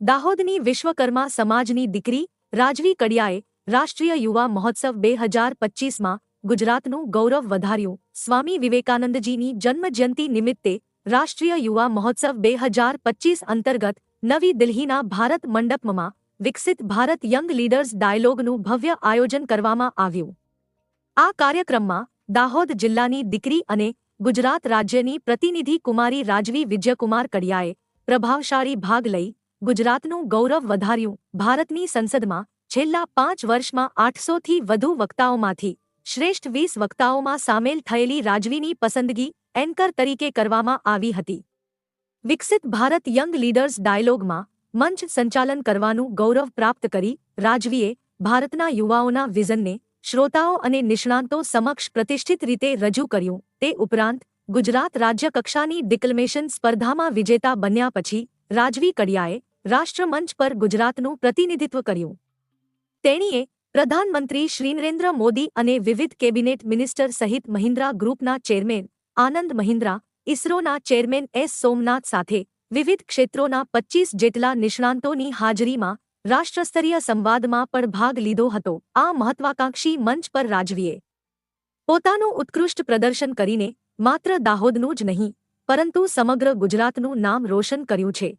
દાહોદની વિશ્વકર્મા સમાજની દીકરી રાજવી કડિયાએ રાષ્ટ્રીય યુવા મહોત્સવ બે હજાર પચ્ચીસમાં ગુજરાતનું ગૌરવ વધાર્યું. સ્વામી વિવેકાનંદજીની જન્મજયંતિ નિમિત્તે રાષ્ટ્રીય યુવા મહોત્સવ બે હજાર પચ્ચીસ અંતર્ગત નવી દિલ્હીના ભારત મંડપમાં વિકસિત ભારત યંગ લીડર્સ ડાયલોગનું ભવ્ય આયોજન કરવામાં આવ્યું. આ કાર્યક્રમમાં દાહોદ જિલ્લાની દીકરી અને ગુજરાત રાજ્યની પ્રતિનિધિ કુમારી રાજવી વિજયકુમાર કડિયાએ પ્રભાવશાળી ભાગ લઈ ગુજરાતનું ગૌરવ વધાર્યું. ભારતની સંસદમાં છેલ્લા પાંચ વર્ષમાં આઠસોથી વધુ વક્તાઓમાંથી શ્રેષ્ઠ વીસ વક્તાઓમાં સામેલ થયેલી રાજવીની પસંદગી એન્કર તરીકે કરવામાં આવી હતી. વિકસિત ભારત યંગ લીડર્સ ડાયલોગમાં મંચ સંચાલન કરવાનું ગૌરવ પ્રાપ્ત કરી રાજવીએ ભારતના યુવાઓના વિઝનને શ્રોતાઓ અને નિષ્ણાંતો સમક્ષ પ્રતિષ્ઠિત રીતે રજૂ કર્યું. તે ઉપરાંત ગુજરાત રાજ્ય કક્ષાની ડિક્લમેશન સ્પર્ધામાં વિજેતા બન્યા પછી રાજવી કડિયાએ રાષ્ટ્રમંચ પર ગુજરાતનું પ્રતિનિધિત્વ કર્યું. તેણીએ પ્રધાનમંત્રી શ્રી નરેન્દ્ર મોદી અને વિવિધ કેબિનેટ મિનિસ્ટર સહિત મહિન્દ્રા ગ્રુપના ચેરમેન આનંદ મહિન્દ્રા, ઇસરોના ચેરમેન એસ સોમનાથ સાથે વિવિધ ક્ષેત્રોના પચ્ચીસ જેટલા નિષ્ણાંતોની હાજરીમાં રાષ્ટ્રસ્તરીય સંવાદમાં પણ ભાગ લીધો હતો. આ મહત્વાકાંક્ષી મંચ પર રાજવીએ પોતાનું ઉત્કૃષ્ટ પ્રદર્શન કરીને માત્ર દાહોદનું જ નહીં, પરંતુ સમગ્ર ગુજરાતનું નામ રોશન કર્યું છે.